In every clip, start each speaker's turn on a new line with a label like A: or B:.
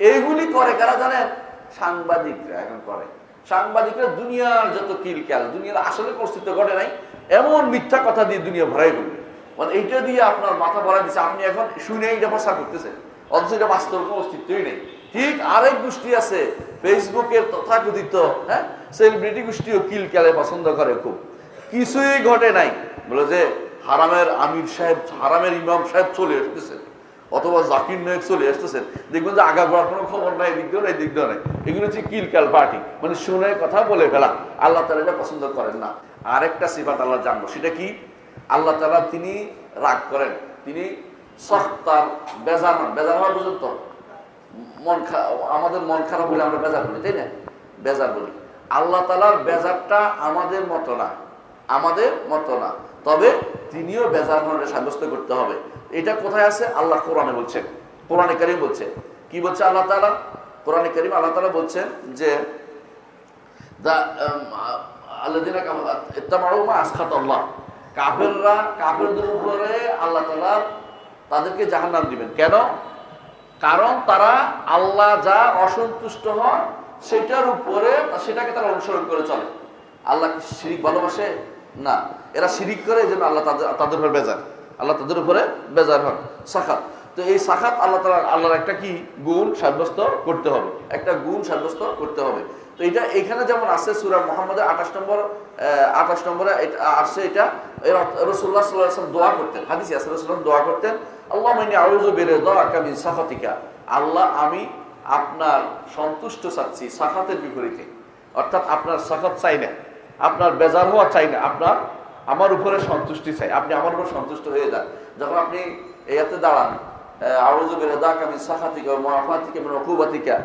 A: এইগুলি করে কারা জানেন? সাংবাদিকরা এখন করে। সাংবাদিকরা দুনিয়ার যত কিল ক্যাল দুনিয়ার আসলে পরিস্থিতি ঘটে নাই, এমন মিথ্যা কথা দিয়ে দুনিয়া ভরাই করবে। মানে এইটা দিয়ে আপনার মাথা ভরা দিচ্ছে আপনি এখন শুনে এটা প্রচার করতেছেন। অথচ এটা বাস্তব কোনো অস্তিত্বই নেই। ঠিক আরেক গোষ্ঠী আছে ফেসবুকের তথাকথিত হ্যাঁ? সেলিব্রিটি গোষ্ঠীও কিল ক্যালে পছন্দ করে খুব। কিছুই ঘটে নাই। বলে যে হারামের আমির সাহেব, হারামের ইমাম সাহেব চলে আসতেছেন অথবা জাকির নায়ক চলে আসতেছেন, দেখবেন যে আগা ঘোরার কোনো খবর নাই এদিক দিয়েও এদিক দিয়েও নাই। এগুলো হচ্ছে কিলকাল পার্টি মানে শুনে কথা বলে ফেলা। আল্লাহ তালা এটা পছন্দ করেন না। আরেকটা সিফাত আল্লাহ জানব, সেটা কি? আল্লাহ তালা তিনি রাগ করেন। তিনি সস্তার বেজার বেজার হওয়া পর্যন্ত মন আমাদের মন খারাপ হলে আমরা বেজার বলি, তাই না? বেজার বলি। আল্লাহ তালার বেজারটা আমাদের মতো না। আমাদের মতো না। তবে তিনিও মনে সাব্যস্ত করতে হবে। এটা কোথায় আছে? আল্লাহ কোরআনে বলছেন। কোরআনে কারিম বলছে। কি বলছে আল্লাহ তালা কোরআনে কারিম আল্লাহ তালা বলছেন যে আল্লাহ। কেন? কারণ তারা আল্লাহ যা অসন্তুষ্ট হন, সেটার উপরে, সেটাকে তারা অনুসরণ করে চলে। আল্লাহ শিরিক ভালোবাসে? না, এরা শিরিক করে এই জন্য আল্লাহ তাদের তাদের উপরে বেজার। আল্লাহ তাদের উপরে বেজার হন। সাখাত। তো এই সাখাত আল্লাহ তালা আল্লাহর একটা কি? গুণ সাব্যস্ত করতে হবে। একটা গুণ সাব্যস্ত করতে হবে। তো এটা এখানে যেমন আছে সুরা মোহাম্মদের আঠাশ নম্বর আঠাশ নম্বরে আসছে এটা রসুল্লাহ সাল্লাহ আসলাম দোয়া করতেন। হাদিস আছে রসুল্লাহ দোয়া করতেন আল্লাহ মাইনি আউযু বেরে দোয়া কামিন সাখাতিকা। আল্লাহ, আমি আপনার সন্তুষ্ট চাচ্ছি সাখাতের বিপরীতে। অর্থাৎ আপনার সাখাত চাই না। আপনার বেজার হওয়া চাই না, আপনার, আমার উপরে সন্তুষ্টি চাই, আপনি আমার উপর সন্তুষ্ট হয়ে যান। যখন আপনি এতে দাঁড়ান আরও বেরে দোয়া আমি মুআফাতিকা মিন উকুবাতিকা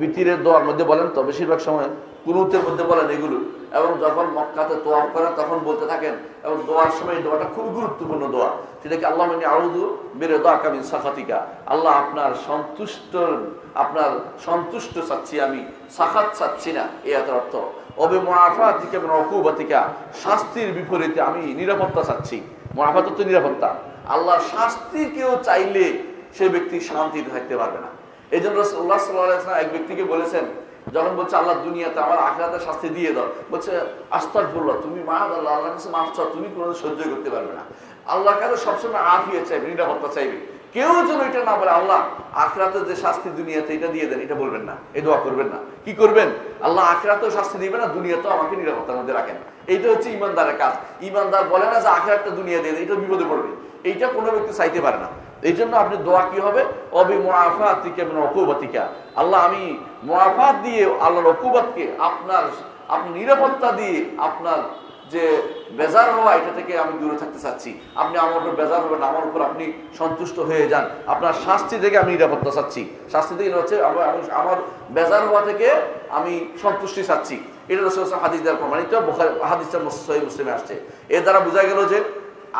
A: বিতিরের দোয়ার মধ্যে বলেন, তো বেশিরভাগ সময় কুনুতের মধ্যে বলেন এগুলো। এবং যখন মক্কাতে তোয়া করেন, তখন বলতে থাকেন, এবং দোয়ার সময় দোয়াটা খুব গুরুত্বপূর্ণ দোয়া। সেটাকে আল্লাহ মানে আউদু মেরে দোয়া কামিন সাখাতিকা। আল্লাহ আপনার সন্তুষ্ট আপনার সন্তুষ্ট চাচ্ছি আমি। সাখাত চাচ্ছি না, এই এত অর্থ। অবে মহাফা থেকে অকুবাতিকা শাস্তির বিপরীতে আমি নিরাপত্তা চাচ্ছি। মহাফা তো নিরাপত্তা। আল্লাহ শাস্তি কেউ চাইলে সে ব্যক্তি শান্তি থাকতে পারবে না। এই জন্য রসুল্লাহ সাল্লাহ এক ব্যক্তিকে বলেছেন, যখন বলছে, আল্লাহ দুনিয়াতে আমার আখরাতে শাস্তি দিয়ে দাও। বলছে আস্তাক বলল তুমি মা আল্লাহ আল্লাহ কাছে মাফ চাও, তুমি কোনো সহ্য করতে পারবে না। আল্লাহ কাছে সবসময় আফিয়ে চাইবে, নিরাপত্তা চাইবে। কেউ যেন এটা না বলে, আল্লাহ, আখরাতে যে শাস্তি দুনিয়াতে এটা দিয়ে দেন, এটা বলবেন না এই দোয়া করবেন না। কি করবেন? আল্লাহ, আখরাতেও শাস্তি দিবে না, দুনিয়াতেও আমাকে নিরাপত্তার মধ্যে রাখেন। এইটা হচ্ছে ইমানদারের কাজ। ইমানদার বলে না যে, আখরাতটা দুনিয়া দিয়ে দেয় এটা বিপদে পড়বে। এইটা কোনো ব্যক্তি চাইতে পারে না। এই জন্য আপনি দোয়া কি হবে? অবি উকুবাতিকা। আল্লাহ, আমি মুআফাত দিয়ে আল্লাহর উকুবাতকে আপনার আপনি নিরাপত্তা দিয়ে আপনার যে বেজার হওয়া, এটা থেকে আমি দূরে থাকতে চাচ্ছি। আপনি আমার উপর বেজার হবেন, আমার উপর আপনি সন্তুষ্ট হয়ে যান। আপনার শাস্তি থেকে আমি নিরাপত্তা চাচ্ছি। শাস্তি থেকে হচ্ছে, আমার বেজার হওয়া থেকে আমি সন্তুষ্টি চাচ্ছি। এটা রসুল হাদিস দ্বারা প্রমাণিত হাদিসটা মুসলিমে আসছে। এর দ্বারা বোঝা গেল যে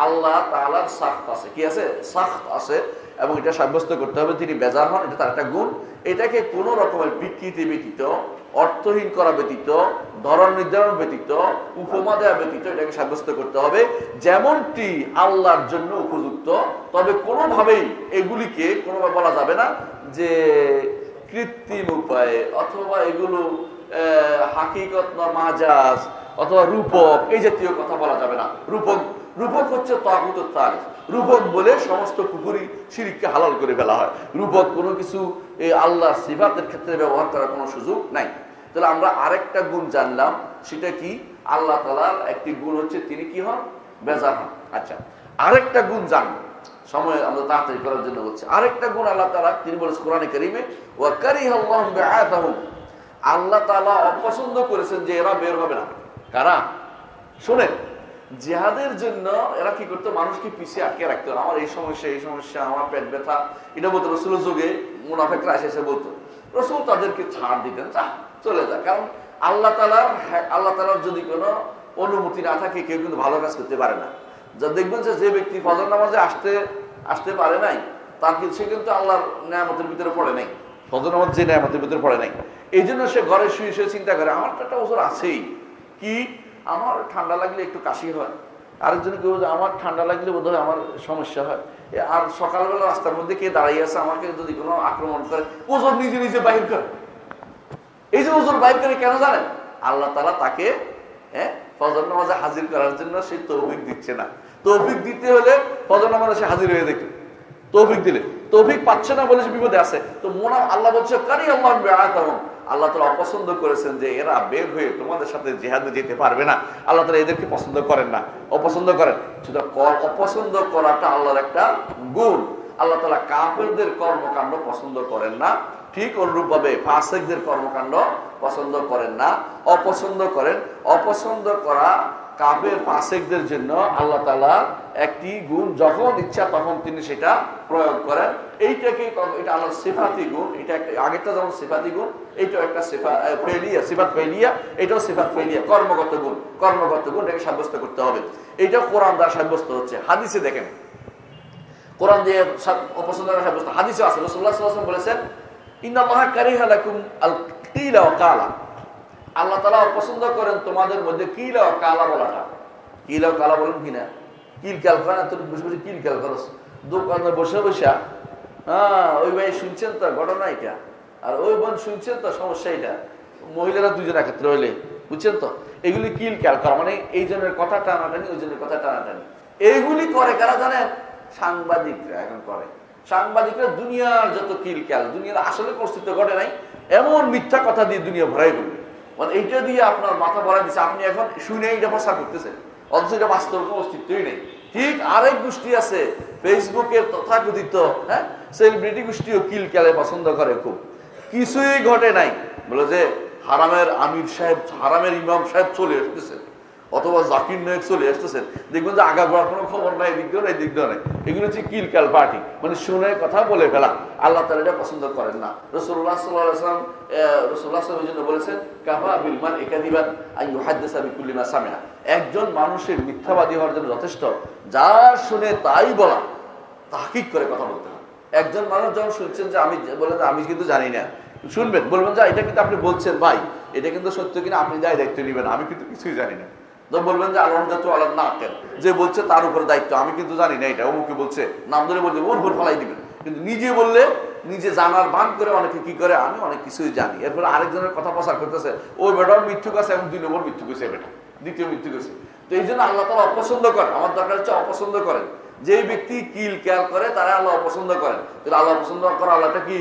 A: আল্লাহ তালার সাখত আছে। কি আছে? সাখত আছে এবং এটা সাব্যস্ত করতে হবে। তিনি বেজার হন, এটা তার একটা গুণ। এটাকে কোনো রকমের বিকৃতি ব্যতীত, অর্থহীন করা ব্যতীত, ধরন নির্ধারণ ব্যতীত, উপমা দেওয়া ব্যতীত, এটাকে সাব্যস্ত করতে হবে। যেমনটি আল্লাহর জন্য উপযুক্ত, তবে কোনোভাবেই এগুলিকে কোনোভাবে বলা যাবে না যে কৃত্রিম উপায়ে অথবা এগুলো হাকিকত না মাজাজ অথবা রূপক এই জাতীয় কথা বলা যাবে না। রূপক রূপক হচ্ছে তাগুত রূপক বলে সমস্ত কুকুরি শিরিককে হালাল করে ফেলা হয়। রূপক কোনো কিছু এই আল্লাহ সিফাতের ক্ষেত্রে ব্যবহার করার কোনো সুযোগ নাই। তাহলে আমরা আরেকটা গুণ জানলাম, সেটা কি? আল্লাহ তালার একটি গুণ হচ্ছে তিনি কি হন? বেজার হন। আচ্ছা আরেকটা গুণ জানব সময় আমরা তাড়াতাড়ি করার জন্য বলছি। আরেকটা গুণ আল্লাহ তালা তিনি বলেছেন কোরআনে করিমে ওয়াকারি আল্লাহ আল্লাহ তালা অপছন্দ করেছেন যে এরা বের হবে না। কারা? শোনেন জেহাদের জন্য এরা কি করতো? মানুষকে পিছিয়ে আটকে রাখতো। আমার এই সমস্যা এই সমস্যা আমার পেট ব্যথা এটা বলতো রসুল যুগে মুনাফেকরা এসে এসে বলতো রসুল তাদেরকে ছাড় দিতেন যা চলে যা। কারণ আল্লাহ তালার হ্যাঁ, আল্লাহ তালার যদি কোনো অনুমতি না থাকে কেউ কিন্তু ভালো কাজ করতে পারে না। যা দেখবেন যে যে ব্যক্তি ফজর নামাজে আসতে আসতে পারে নাই তার কিন্তু সে কিন্তু আল্লাহর নিয়ামতের ভিতরে পড়ে নাই। ফজর নামাজ যে নিয়ামতের ভিতরে পড়ে নাই। এই জন্য সে ঘরে শুয়ে শুয়ে চিন্তা করে আমার তো একটা ওষুধ আছেই। কি? আমার ঠান্ডা লাগলে একটু কাশি হয়। আরেকজন কেউ আমার ঠান্ডা লাগলে বোধ আমার সমস্যা হয়। আর সকালবেলা রাস্তার মধ্যে কে দাঁড়িয়ে আছে আমাকে যদি কোনো আক্রমণ করে, ওজন নিজে নিজে বাহির করে। এই যে ওজন বাহির করে কেন জানেন? আল্লাহ তালা তাকে হ্যাঁ ফজর নামাজে হাজির করার জন্য সে তৌফিক দিচ্ছে না। তৌফিক দিতে হলে ফজর নামাজে সে হাজির হয়ে দেখবে। তৌফিক দিলে। তৌফিক পাচ্ছে না বলে সে বিপদে আছে। তো মোনা, আল্লাহ বলছে কারি আল্লাহ বেড়াতাম আল্লাহ তালা অপছন্দ করেছেন যে এরা বের হয়ে তোমাদের সাথে জেহাদে যেতে পারবে না। আল্লাহ তালা এদেরকে পছন্দ করেন না। অপছন্দ করেন। ক- অপছন্দ করাটা আল্লাহর একটা গুণ। আল্লাহ তালা কাফেরদের কর্মকাণ্ড পছন্দ করেন না। ঠিক অনুরূপভাবে ফাসেকদের কর্মকাণ্ড পছন্দ করেন না। অপছন্দ করেন। অপছন্দ করা কাফের ফাসেকদের জন্য আল্লাহ তালা একটি গুণ। যখন ইচ্ছা তখন তিনি সেটা প্রয়োগ করেন। এইটাকে এটা আল্লাহ সিফাতি গুণ। এটা একটা আগেরটা যেমন সিফাতি গুণ এইটাও একটা সিফা ফেলিয়া ফেলিয়া, এটাও ফেলিয়া। কর্মগত গুণ কর্মগত গুণ এটাকে সাব্যস্ত করতে হবে। কোরআন দ্বারা সাব্যস্ত হচ্ছে। হাদিসে দেখেন। কোরআন দিয়ে সাব্যস্ত। হাদিসে আছে। আলাইহি ওয়াসাল্লাম বলেছেন লাকুম আল কিলা ওয়া কালা। আল্লাহ অপছন্দ করেন তোমাদের মধ্যে কিলা ও কালা বলাটা। কিলা ও কালা বলেন কিনা কিল কাল করে না তুমি বসে বসে কিল কাল করস দোকানে বসে বসে হ্যাঁ ওই ভাই শুনছেন তো? ঘটনা এটা। আর ওই বোন শুনছেন তো? সমস্যা এটা মহিলারা দুজন একত্রে হইলে, বুঝছেন তো? এগুলি কিল ক্যাল করা? মানে এই জনের কথা টানাটানি, ওই জনের কথা টানাটানি। এইগুলি করে কারা জানেন? সাংবাদিকরা এখন করে। সাংবাদিকরা দুনিয়ার যত কিল ক্যাল দুনিয়ার আসলে অস্তিত্ব ঘটে নাই, এমন মিথ্যা কথা দিয়ে দুনিয়া ভরাই করবে মানে এইটা দিয়ে আপনার মাথা ভরা দিচ্ছে আপনি এখন শুনে এইটা প্রচার করতেছেন। অথচ এটা বাস্তব অস্তিত্বই নেই। ঠিক আরেক গোষ্ঠী আছে ফেসবুকের তথাকথিত হ্যাঁ? সেলিব্রিটি গোষ্ঠীও কিল ক্যালে পছন্দ করে খুব। কিছুই ঘটে নাই। বলে যে হারামের আমির সাহেব, হারামের ইমাম সাহেব চলে এসতেছেন অথবা জাকির নায়ক চলে আসতেছেন দেখবেন যে আগা গোড়ার কোনো খবর নাই, এদিক নাই এদিক দিয়েও নাই। এগুলো হচ্ছে কিলকাল পার্টি। মানে শুনে কথা বলে ফেলা। আল্লাহ তালা এটা পছন্দ করেন না। রসুল্লাহ সাল্লাম রসুল্লাহ সাল্লাম এই জন্য বলেছেন, কাফা বিলমান একাধিবার আইয়ু হাদ্দেসা বিকুল্লিমা সামেহা একজন মানুষের মিথ্যাবাদী হওয়ার জন্য যথেষ্ট। যা শুনে তাই বলা, তাহকিক করে কথা বলতে একজন মানুষ যখন শুনছেন যে আমি বলেন যে আমি কিন্তু জানি না, শুনবেন, বলবেন যে এটা কিন্তু আপনি বলছেন, ভাই, এটা কিন্তু সত্য কিনা আপনি যাই দায়িত্ব নেবেন, আমি কিন্তু কিছুই জানি না। বলবেন যে না কেন যে বলছে তার উপরে দায়িত্ব, আমি কিন্তু জানি না এটা, অমুকে বলছে, নাম ধরে বলছে, ওর ফেলাই দিবেন। কিন্তু নিজে বললে, নিজে জানার ভান করে অনেকে কি করে, আমি অনেক কিছুই জানি। এরপরে আরেকজনের কথা প্রচার করতেছে, ওই বেটার মৃত্যু কাছে এবং দুই নম্বর মৃত্যু গেছে বেটা, দ্বিতীয় মৃত্যু গেছে। তো এই জন্য আল্লাহ তালা অপছন্দ করেন, আমার দরকার হচ্ছে অপছন্দ করেন। যেই ব্যক্তি কিল কেয়াল করে, তারা আল্লাহ অপছন্দ করেন তাহলে আল্লাহ পছন্দ করা আল্লাহটা কি?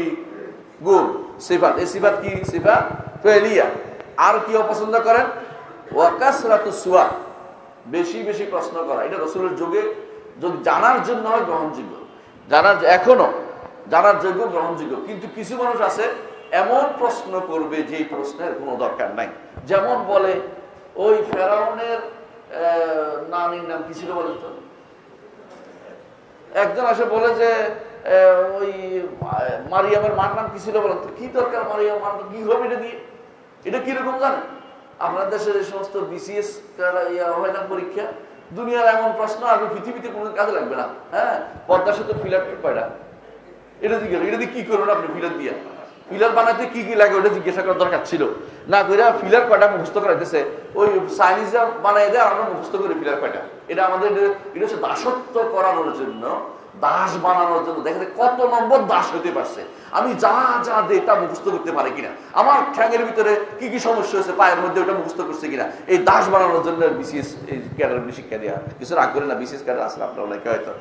A: গুণ। সিফাত। এই সিফাত কি? সিফাত ফেলিয়া। আর কি অপছন্দ করেন? ওয়াকাসরাতু সুয়া। বেশি বেশি প্রশ্ন করা। এটা রসুলের যুগে যদি জানার জন্য হয়, গ্রহণযোগ্য। জানার এখনও জানার যোগ্য, গ্রহণযোগ্য। কিন্তু কিছু মানুষ আছে, এমন প্রশ্ন করবে যে প্রশ্নের কোনো দরকার নাই। যেমন বলে, ওই ফেরাউনের নানির নাম কি ছিল বলেন তো? একজন আসে বলে যে ওই মারিয়ামের মার নাম কি ছিল বলেন কি দরকার মারিয়াম মার? কি হবে এটা দিয়ে? এটা কীরকম জানেন? আপনার দেশের যে সমস্ত বিসিএস হয় না পরীক্ষা? দুনিয়ার এমন প্রশ্ন আর পৃথিবীতে কোনো কাজে লাগবে না হ্যাঁ? পদ্মা সেতু ফিলার কয়টা? এটা দিয়ে এটা দিয়ে কি করবেন আপনি ফিলার দিয়ে? ফিলার বানাতে কি কি লাগে ওটা জিজ্ঞাসা করার দরকার ছিল। না করে ফিলার কয়টা মুখস্থ করাইতেছে, ওই চাইনিজরা বানাই দেয় আমরা মুখস্থ করি ফিলার কয়টা। এটা আমাদের এটা হচ্ছে দাসত্ব করানোর জন্য, দাস বানানোর জন্য। দেখা যায় কত নম্বর দাস হতে পারছে। আমি যা যা দেই তা মুখস্থ করতে পারে কিনা। আমার ঠ্যাঙের ভিতরে কি কি সমস্যা হয়েছে, পায়ের মধ্যে ওটা মুখস্থ করছে কিনা। এই দাস বানানোর জন্য এই ক্যাডার শিক্ষা দেওয়া কিছু রাগ করে না, বিসিএস ক্যাডার আসলে আপনার অনেকে হয়তো।